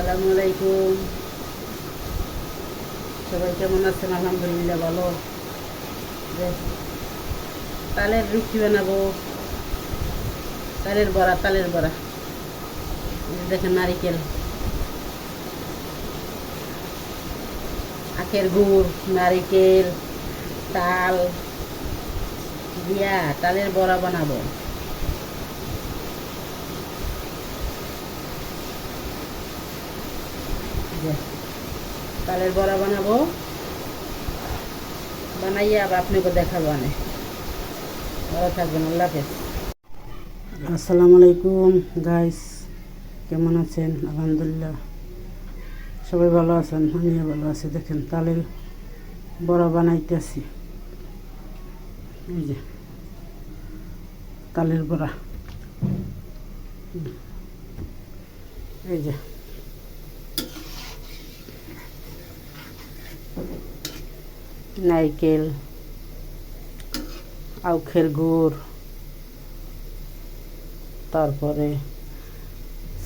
আসসালামু আলাইকুম। সবাই কেমন আছেন? আলহামদুলিল্লাহ ভালো। তালের রুটি বানাবো। তালের বড়া তালের বড়া। দেখেন নারিকেল। আখের গুড়, নারিকেল, তাল। দিয়া তালের বড়া বানাবো। তালের বড়া বানাবো। বানাইয়ে আবার আপনাকে দেখাবো অনেক ভালো থাকবেন, আল্লাহ আসসালামু আলাইকুম গাইস কেমন আছেন? আলহামদুলিল্লাহ। সবাই ভালো আছেন? আমিও ভালো আছি। দেখেন, তালের বড়া বানাইতেছি। এই যে, তালের বড়া। এই যে। নারকেল আউখের গুড় তারপরে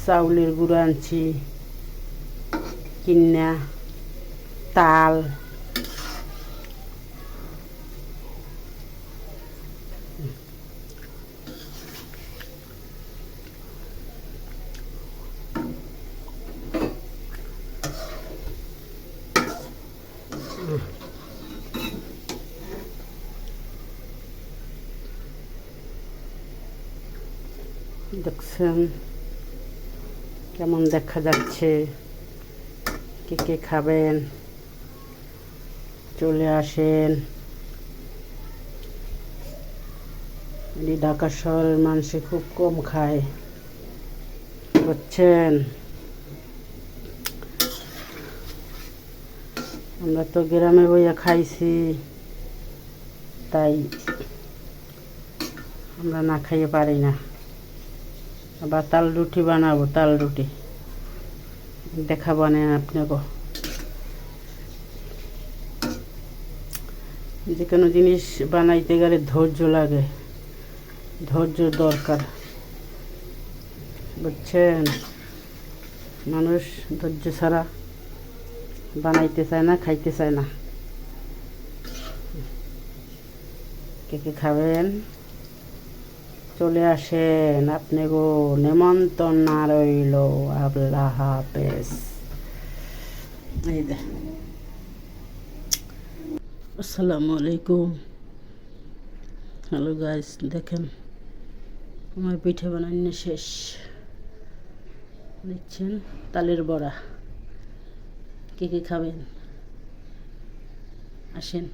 চাউলের গুঁড়ো আনছি কিনা তাল দেখছেন কেমন দেখা যাচ্ছে, কে কে খাবেন, চলে আসেন। ঢাকা শহরের মানুষ খুব কম খায়, বুঝছেন? আমরা তো গ্রামে বইয়া খাইছি, তাই আমরা না খাইয়ে পারি না। আবার তাল রুটি বানাবো, তাল রুটি। দেখাবো না আপনাকে। যে কোনো জিনিস বানাইতে গেলে ধৈর্য লাগে। ধৈর্য দরকার। বুঝছেন? মানুষ ধৈর্য ছাড়া বানাইতে চায় না, খাইতে চায় না। কে কে খাবেন? চলে আসেন আপনি গো, নেমন্তন্ন রইল, আল্লাহ হাফেজ। এই আসসালামু আলাইকুম। হ্যালো গাইস, দেখেন, আমার পিঠে বানানো শেষ। দেখছেন, তালের বড়া। কে কে খাবেন? আসেন।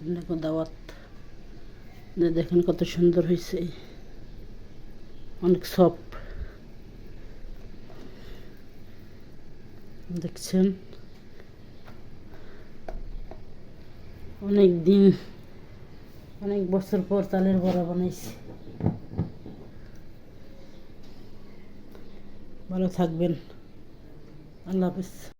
আপনাকে দাওয়াত। দেখেন কত সুন্দর হয়েছে অনেক সফট দেখছেন? অনেক দিন অনেক বছর পর তালের বড়া বানাইছি। ভালো থাকবেন। আল্লাহ হাফিজ।